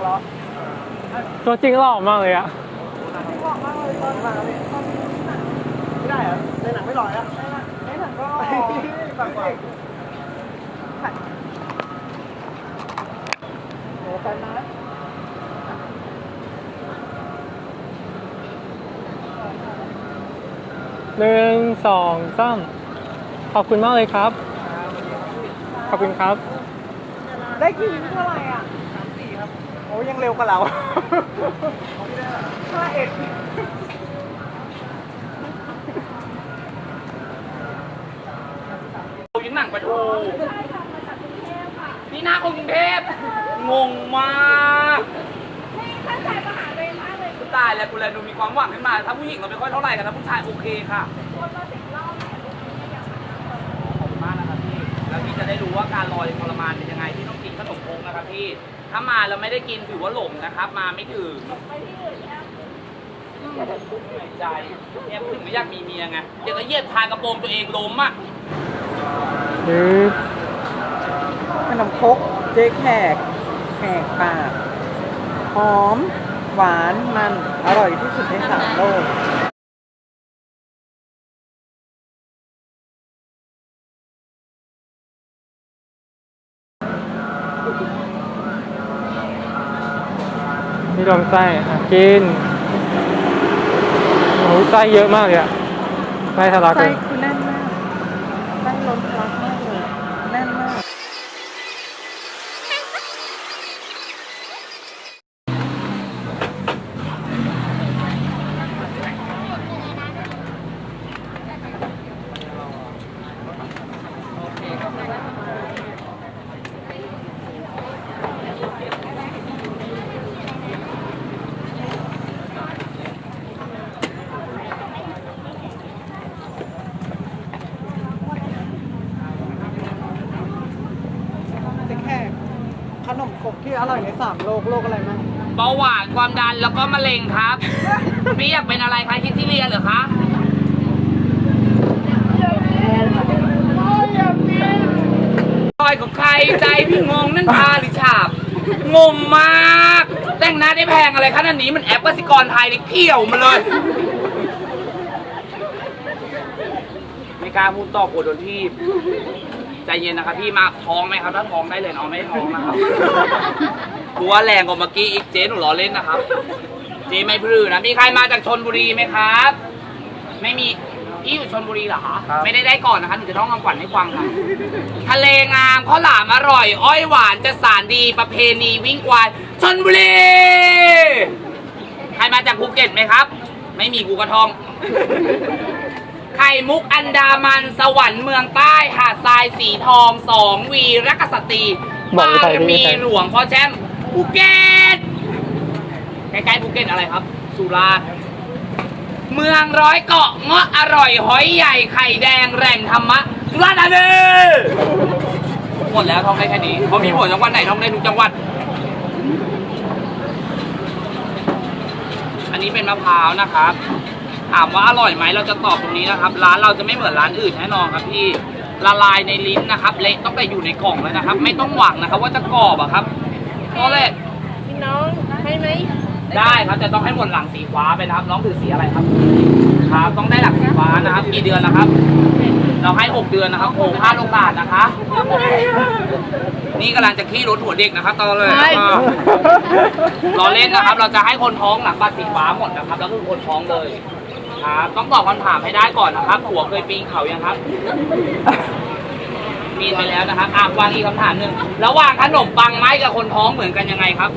เหรอตัวจริงหล่อมากเลยอะหล่อมากเลยตอนมาเนี่ยไม่ได้เหรอในหนังไม่หล่ออะในหนังก็ต่างกว่าโอ้ไปนะหนึ่งสองสามขอบคุณมากเลยครับ ขอบคุณครับ ได้กี่วิเท่าไหร่อะสามสี่ครับโอ้ยังเร็วกว่าเราห้าเอ็ดเรายังหนังปะทูนี่หน้าคนกรุงเทพงงมากตายแล้วกูเลยดูมีความหวังขึ้นมา ถ้าผู้หญิงเราไม่ค่อยเท่าไหร่กันถ้าผู้ชายโอเคค่ะขอบคุณมากนะครับพี่ แล้วพี่จะได้รู้ว่าการรอทรมานเป็นยังไงพี่ต้องกินขนมโคงนะครับพี่ ถ้ามาแล้วไม่ได้กินถือว่าหลงนะครับ มาไม่ถึงเหนื่อยใจเนี่ยถึงไม่อยากมีเมียไงเดี๋ยวก็เหยียบทางกระโปรงตัวเองล้มอะหรือขนมครกเจ๊แขกแขกปากหอม หวานมันอร่อยที่สุดในสามโลก นี่ลมไส้อะกินโอ้ไส้เยอะมากเลยอะไส้ทะลักเลย คือแน่นมากไส้ล้นทะลักมากเลย แน่นมาก เจ๊แขกขนมครกที่ อร่อยในสามโลกโลกอะไรมั้งเบาหวานความดันแล้วก็มะเร็งครับ พี่อยากเป็นอะไรคะคิดที่เรียนเหรอคะลอยกับใครใจพี่งงนั่นพาหรือฉาบ งงมาก แต่งหน้าได้แพงอะไรขนาดนี้มันแอปกสิกรไทยเลยเขี่ยวมาเลย ไม่กล้าพูดต่อกลัวโดนที่ ใจเย็นนะครับพี่มาท้องไหมครับถ้าท้องได้เลยเนาะไม่ได้ท้องนะครับกลัวแรงกว่าเมื่อกี้อีกเจ๊หนูล้อเล่นนะครับ เจ๊ไม่พลือนะมีใครมาจากชนบุรีไหมครับ ไม่มีพี่อยู่ชนบุรีเหรอคะไม่ได้ได้ก่อนนะคะหนูจะท่องคำขวัญให้ฟังค่ะทะเลงามข้าวหลามอร่อย อ้อยหวานจะสารดีประเพณีวิ่งควายชนบุรีใครมาจากภูเก็ตไหมครับ ไม่มีกูกระทอง ไข่มุกอันดามันสวรรค์เมืองใต้หาดทรายสีทองสองวีรักกษัตรีบอกบาไปรดิมีใครหลวงพ่อแชมป์ภูเก็ตใกล้ๆภูเก็ตอะไรครับ สุราษฎร์เมืองร้อยเกาะเงาะอร่อยหอยใหญ่ไข่แดงแหล่งธรรมะสุราษฎร์ธานีหมดแล้วท่องได้แค่นี้เขามีหมวดจังหวัดไหนท่องได้ทุกจังหวัด อันนี้เป็นมะพร้าวนะครับ ถามว่าอร่อยไหมเราจะตอบตรงนี้นะครับ ร้านเราจะไม่เหมือนร้านอื่นแน่นอนครับพี่ละลายในลิ้นนะครับ เละต้องแต่อยู่ในกล่องแล้วนะครับ ไม่ต้องหวังนะครับ ว่าจะกรอบอะครับก็เลยพี่น้องให้ไหมได้ครับแต่ต้องให้หมดหลังสีฟ้าไปนะครับ น้องถือสีอะไรครับครับต้องได้หลังสีฟ้านะครับ กี่เดือนแล้วครับ เราให้หกเดือนนะครับโอ้พลาดโอกาสนะคะนี่กำลังจะขี้รถหัวเด็กนะครับตอนเลยนะครับรอเล่นนะครับ เราจะให้คนท้องหลังบัตรสีฟ้าหมดนะครับ แล้วคือคนท้องเลย ครับ ต้องตอบคำถามให้ได้ก่อนนะครับ หัวเคยปีนเขายังครับ ปีนไปแล้วนะครับอะวางอีกคำถามหนึ่งระหว่างขนมปังไม้กับคนท้องเหมือนกันยังไงครับ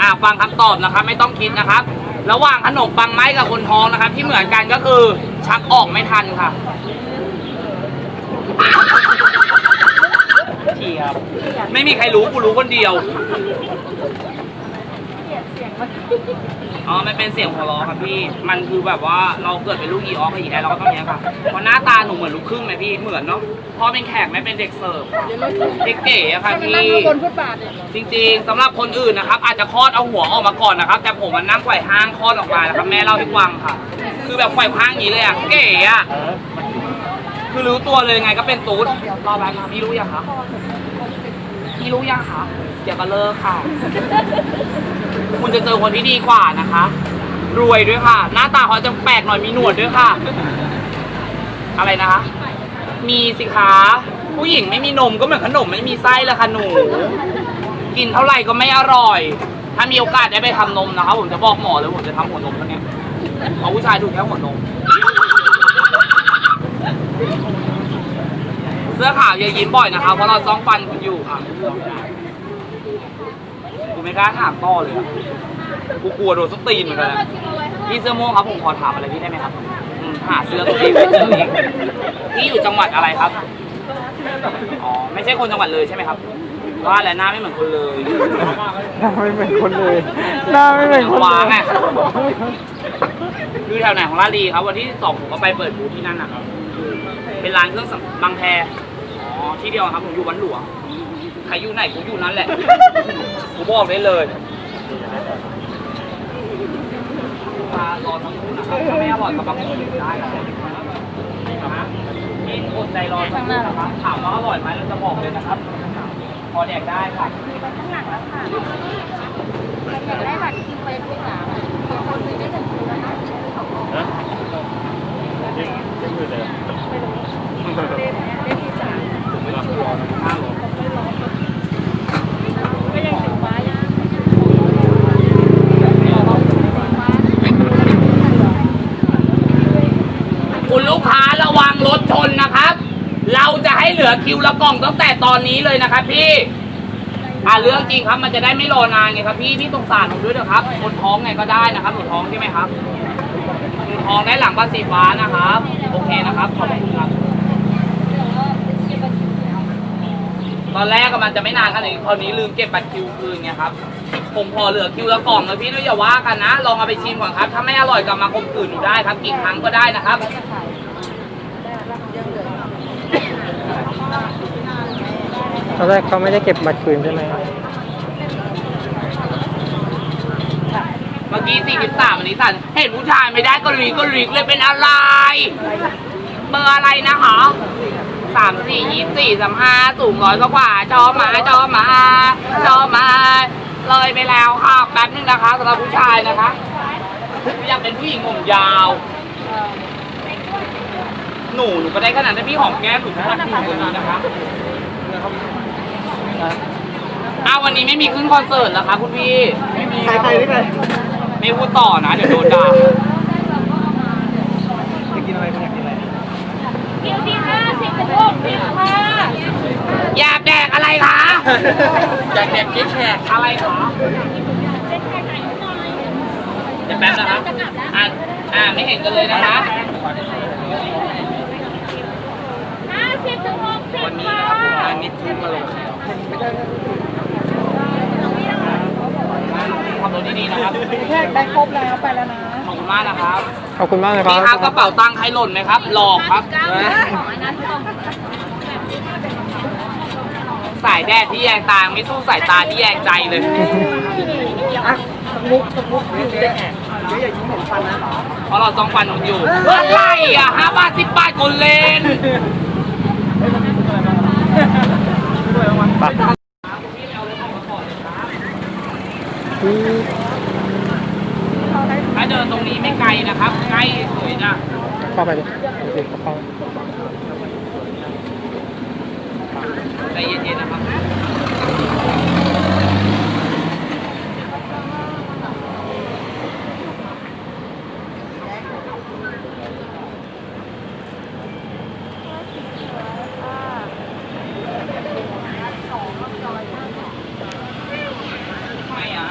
อะฟังคำตอบนะครับ ไม่ต้องคิดนะครับ ระหว่างขนมปังไม้กับคนท้องนะครับ ที่เหมือนกันก็คือชักออกไม่ทันค่ะ ที่ครับ ไม่มีใครรู้กูรู้คนเดียว อ๋อ มันเป็นเสียงหัวเราะครับพี่ มันคือแบบว่าเราเกิดเป็นลูกอีออกกับอีแอร์เราก็ต้องอย่างนี้ยค่ะเพราะหน้าตาหนูเหมือนลูกครึ่งไหมพี่ เหมือนเนาะพ่อเป็นแขกแม่เป็นเด็กเสิร์ฟเก๋ๆอะค่ะให้มันพี่นั่งข้างบนฟุตบาทเนี่ยจริงๆสำหรับคนอื่นนะครับ อาจจะคลอดเอาหัวออกมาก่อนนะครับ แต่ผมมันนั่งไขว่ห้างคลอดออกมานะครับ แม่เล่าให้ฟังค่ะ คือแบบไขว่ห้างอย่างนี้เลยอะเก๋อะ คือรู้ตัวเลยไงก็เป็นตูดรอแป๊บนะพี่รู้ยังคะพี่รู้ยังคะเดี๋ยวก็เลิกค่ะ คุณจะเจอคนที่ดีกว่านะคะ รวยด้วยค่ะ หน้าตาเขาจะแปลกหน่อยมีหนวดด้วยค่ะ อะไรนะคะ มีสิคะผู้หญิงไม่มีนมก็เหมือนขนมไม่มีไส้ละค่ะหนูกินเท่าไหร่ก็ไม่อร่อย ถ้ามีโอกาสได้ไปทำนมนะครับผมจะบอกหมอเลยผมจะทำหัวนมแล้วเนี่ยเอาผู้ชายดูแค่หัวนม เสื้อขาวอย่ายิ้มบ่อยนะครับเพราะเราจ้องฟันคุณอยู่ครับกูไม่กล้าถามต่อเลยอะกูกลัวโดนสกตีนเหมือนกันนะพี่เสื้อม่วงครับผมขอถามอะไรพี่ได้ไหมครับอืมหาเสื้อตัวเองไม่เจอเองพี่อยู่จังหวัดอะไรครับอ๋อไม่ใช่คนจังหวัดเลยใช่ไหมครับว่าแหละหน้าไม่เหมือนคนเลยหน้าไม่เหมือนคนเลยหน้าไม่เหมือนคนวางเลอะยอยู่แถวไหนของลาดลีครับวันที่สองผมก็ไปเปิดบูธที่นั่นนะครับ เป็นร้านเครื่องสำบางแพอ๋อที่เดียวครับผมอยู่วันหลวงใครอยู่ไหนกูอยู่นั้นแหละกูบอกได้เลยมารอทั้งคู่นะครับถ้าไม่อร่อยก็บางคนได้นะครับกินอดใจรอสักครู่นะครับถามว่าอร่อยไหมเราจะบอกเลยนะครับ พอแดกได้ค่ะข้างหลังแล้วค่ะอยากได้บัตรคิวไปลูกสาวเดี๋ยวคนซื้อได้ถึงคิวแล้วนะ ได้ที่สามก็ยังถึงว้ายังคุณลูกค้าระวังรถชนนะครับ เราจะให้เหลือคิวละกล่องตั้งแต่ตอนนี้เลยนะครับพี่อ่าเรื่องจริงครับมันจะได้ไม่รอนานไงครับพี่พี่สงสารผมด้วยนะครับคนท้องไงก็ได้นะครับหนูท้องใช่ไหมครับหนูท้องได้หลังบ้านสีฟ้านะครับ โอเคนะครับขอบคุณครับ ตอนแรกก็มันจะไม่นานขนาดนี้คราวนี้ลืมเก็บบัตรคิวคืนไงครับ ผมพอเหลือคิวละกล่องนะพี่ด้วยอย่าว่ากันนะ ลองเอาไปชิมก่อนครับ ถ้าไม่อร่อยกลับมาคมคืนหนูได้ครับกี่ครั้งก็ได้นะครับตอนแรกเขาไม่ได้เก็บบัตรคืนใช่ไหมเมื่อกี้43อันนี้สั่นเห็นผู้ชายไม่ได้ก็รีก็รีกเลยเป็นอะไร เบอร์อะไรนะคะ สามสี่ยี่สี่สามห้าสูงร้อยกว่าจอมาจอมาจอมา เลยไปแล้วค่ะแป๊บนึงนะคะสำหรับผู้ชายนะคะอยากเป็นผู้หญิงผมยาว หนูหนูก็ได้ขนาดนั้นพี่หอมแก้มหนูขนาดหนูคนนี้นะคะอ้าววันนี้ไม่มีขึ้นคอนเสิร์ตเหรอคะคุณพี่ ไม่มีใครใครได้ใคร ไม่พูดต่อนะ เดี๋ยวโดนด่า จะกินอะไรคุณอยากกินอะไร คิวที่ห้าสิบถึงหกสิบค่ะ อยากแดก อะไรคะอยากแดกกิ๊กแขกอะไรคะเดี๋ยวแป๊บนะคะอ่าอ่าไม่เห็นกันเลยนะคะห้าสิบถึงหกสิบวันนี้ค่ะนะครับผมได้มิดทุ่มมาลงขับรถดีๆนะครับแค่ได้ครบแล้วไปแล้วนะ ขอบคุณมากนะครับ ขอบคุณมากนะครัพี่ครับกระบเป๋าตังค์ใครหล่นไหมครับ หลอกครับของอันนั้นของ สายแดดที่แยงตาไม่สู้สายตาที่แยงใจเลยอะสมุกสมุกนี่เจ๊แขกเจ๊อย่ายิ้มเห็นฟันนะเพราะเราต้องฟันผมอยู่อะไรอะห้าบาทสิบบาทคนเลนไปอืมถ้าเดินตรงนี้ไม่ไกลนะครับใกล้สวยนะเข้าไปดิโอเคเข้าใจ เย็นๆนะครับ ไม่อะ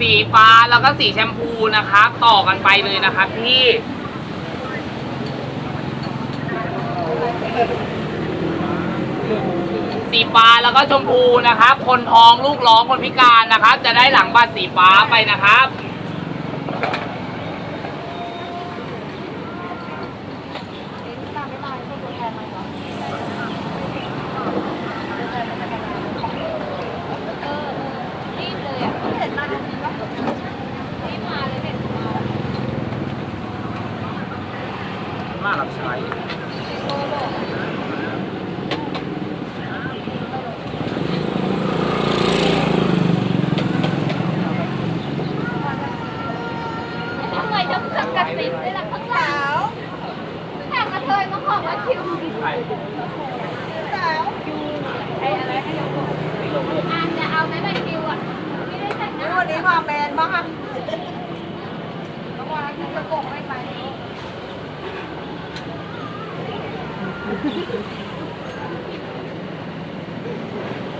สี ฟ้าแล้วก็สีแชมพูนะคะต่อกันไปเลยนะคะพี่สีฟ้าแล้วก็ชมพูนะครับ คนท้องลูกร้องคนพิการนะครับ จะได้หลังบัตรสีฟ้าไปนะครับ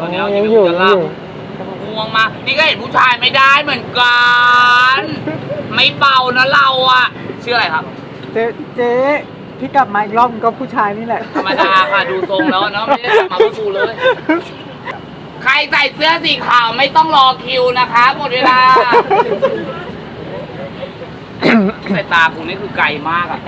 ตอนนี้อ๋อเรายัยังงไม่อยู่จะยังหลัอบยู่ง่วงมากนี่ก็เห็นผู้ชายไม่ได้เหมือนกัน ไม่เบานะเราอะชื่ออะไรครับ เจ๊เจ๊พี่กลับมาอีกรอบก็ผู้ชายนี่แหละธรรมดาค่ะดูทรงแล้วเนาะไม่ได้มาเพื่อกูเลย ใครใส่เสื้อสีขาวไม่ต้องรอคิวนะคะหมดเวลาสายตาคุณนี่คือไกลมากอะ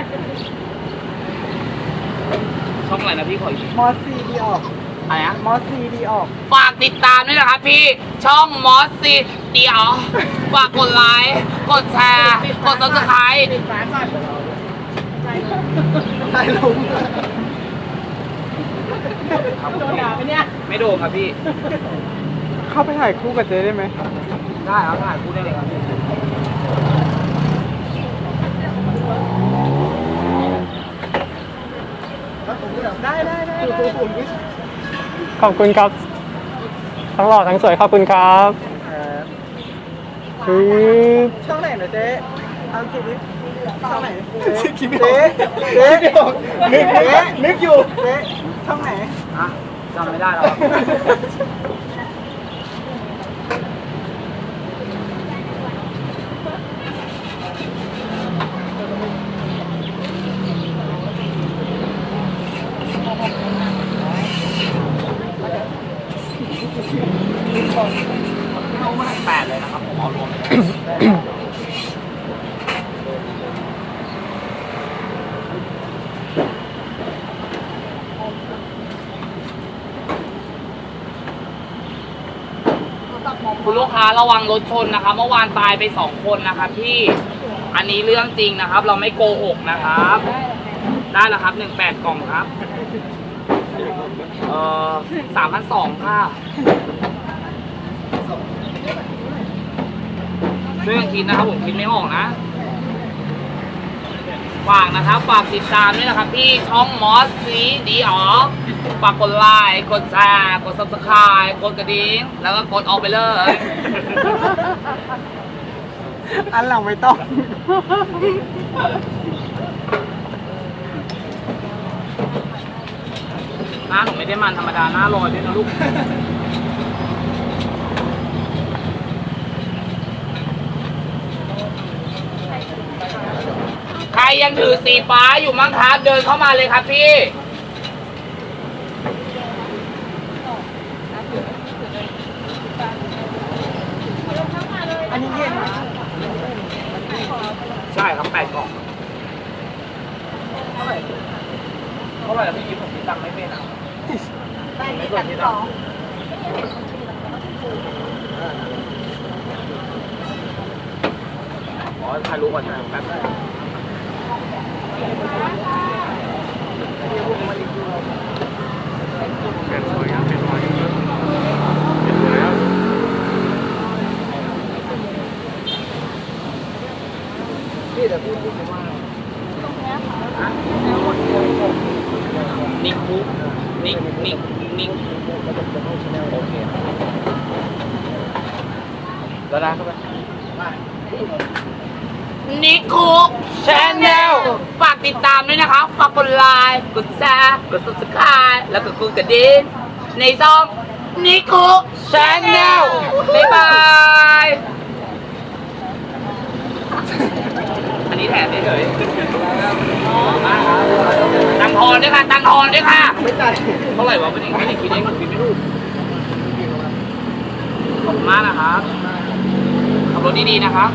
ช่องอะไรนะพี่ขออีกทีมอสซีดีออก อะไรนะมอสซีดีออก ฝากติดตามด้วยนะครับพี่ช่องมอสซีเดียวฝากกดไลค์กดแชร์กดซับสไครต์ถ่ายลงไม่โดนครับพี่ เข้าไปถ่ายคู่กับเจ๊ได้ไหมได้ครับถ่ายพูดได้เลยครับพี่ได้ได้ได้ ขอบคุณครับ ทั้งหล่อทั้งสวยขอบคุณครับคือช่องไหนนะเจ๊เอาคิดดิช่องไหนเจ๊เจ๊เจ๊นึกเจ๊นึกอยู่เจ๊ช่องไหนอะจำไม่ได้แล้วครับ แปดเลยนะครับ ผมเอารวมเลย ค้าระวังรถชนนะคะ เมื่อวานตายไปสองคนนะครับพี่ อันนี้เรื่องจริงนะครับ เราไม่โกหกนะครับ ได้แล้วครับหนึ่งแปดกล่องครับ เอ่อสามพันสองค่ะช่วยกันคิดนะครับผมคิดไม่ออกนะ ฝากนะครับ ฝากติดตามด้วยนะครับที่ช่องมอสซีดีอ๋อฝากกดไลค์กดแชร์กด subscribe กดกระดิ่งแล้วก็กดออกไปเลย อันหลังไม่ต้อง หน้าหนูไม่ได้มันธรรมดาหน้าลอยด้วยนะลูก ใคร ยังถือสีฟ้าอยู่มั้งครับ เดินเข้ามาเลยครับพี่ อันนี้เย็นไหมใช่ครับแปดกล่องเท่าไหร่เท่าไหร่แล้วพี่ยิ้มผมคิดตังค์ไม่เป็นอะได้ที่ตัดสองขอถ่ายรูปก่อนนะแป๊บนึงนิกคุกนิกนิกนิกโอเคแล้วได้เข้าไป นิคุกชแนลฝากติดตามด้วยนะครับ ฝากกดไลค์ กดแชร์กด subscribe แล้วก็กดกระดิ่งในช่องนิคุกชแนลบ๊ายบายอันนี้แถมเฉยๆตังทอนด้วยค่ะ ตังทอนด้วยค่ะไม่จ่ายเท่าไหร่วะไม่ได้ไม่ได้คิดเองผมคิดไม่ถูกขอบคุณมากนะครับขับรถดีๆนะครับ